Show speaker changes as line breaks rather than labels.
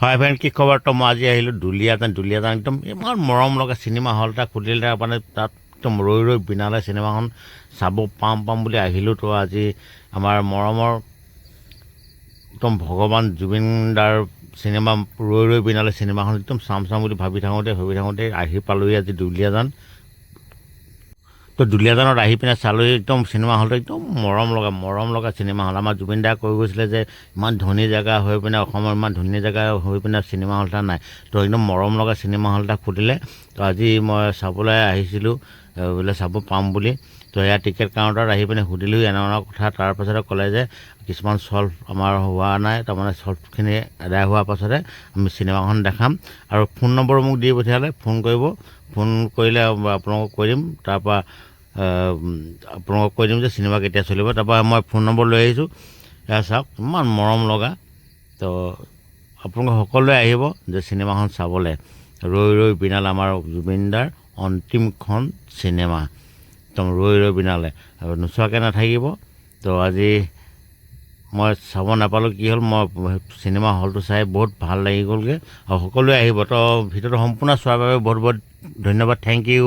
হয় ফ্ৰেণ্ড কি খবৰ? তো মই আজি আহিলোঁ দুলীয়াজান দুলীয়াজান একদম ইমান মৰম লগা চিনেমা হল এটা খুলিলে মানে তাত একদম ৰৈ ৰৈ বিনালে চিনেমাখন চাব পাম পাম বুলি আহিলোঁ। তো আজি আমাৰ মৰমৰ একদম ভগৱান জুবিন দাৰ চিনেমা ৰৈ ৰৈ বিনালে চিনেমাখন একদম চাম চাম বুলি ভাবি থাকোঁতে ভাবি থাকোঁতে আহি পালোহি আজি দুলীয়াজান। তো দুলীয়াজানত আহি পিনে চালোহি একদম চিনেমা হলটো একদম মৰম লগা মৰম লগা চিনেমা হল। আমাৰ জুবিন দাই কৈ গৈছিলে যে ইমান ধনী জেগা হৈ পিনে অসমৰ ইমান ধুনীয়া জেগা হৈ পিনে চিনেমা হল এটা নাই। তো একদম মৰম লগা চিনেমা হল এটা খুলিলে তো আজি মই চাবলৈ আহিছিলোঁ। বোলে চাব পাম বুলি। তো এয়া টিকেট কাউণ্টাৰত আহি পিনে সুধিলোঁ এনে এনে কথা তাৰপাছতে ক'লে যে, কিছুমান চল্ভ আমাৰ হোৱা নাই, তাৰমানে চল্ভখিনি আদায় হোৱাৰ পাছতে আমি চিনেমাখন দেখাম। আৰু ফোন নম্বৰ মোক দি পঠিয়ালে, ফোন কৰিব। ফোন কৰিলে আপোনালোকক কৈ দিম। তাৰপৰা আপোনালোকক কৈ দিম যে চিনেমা কেতিয়া চলিব। তাৰপৰা মই ফোন নম্বৰ লৈ আহিছোঁ। এয়া চাওক, ইমান মৰম লগা। তো, আপোনালোকে সকলোৱে আহিব যে চিনেমাখন চাবলৈ। ৰৈ ৰৈ বিনাল আমাৰ জুবিনদাৰ অন্তিমখন চিনেমা। একদম ৰৈ ৰৈ বিনালে। আৰু নোচোৱাকৈ নাথাকিব। তো আজি মই চাব নাপালোঁ কি হ'ল, মই চিনেমা হলটো চাই বহুত ভালো লাগি গ'লগৈ। আৰু সকলোৱে আহিব। তো ভিডিঅ'টো সম্পূৰ্ণ চোৱাৰ বাবে বহুত বহুত ধন্যবাদ। Thank you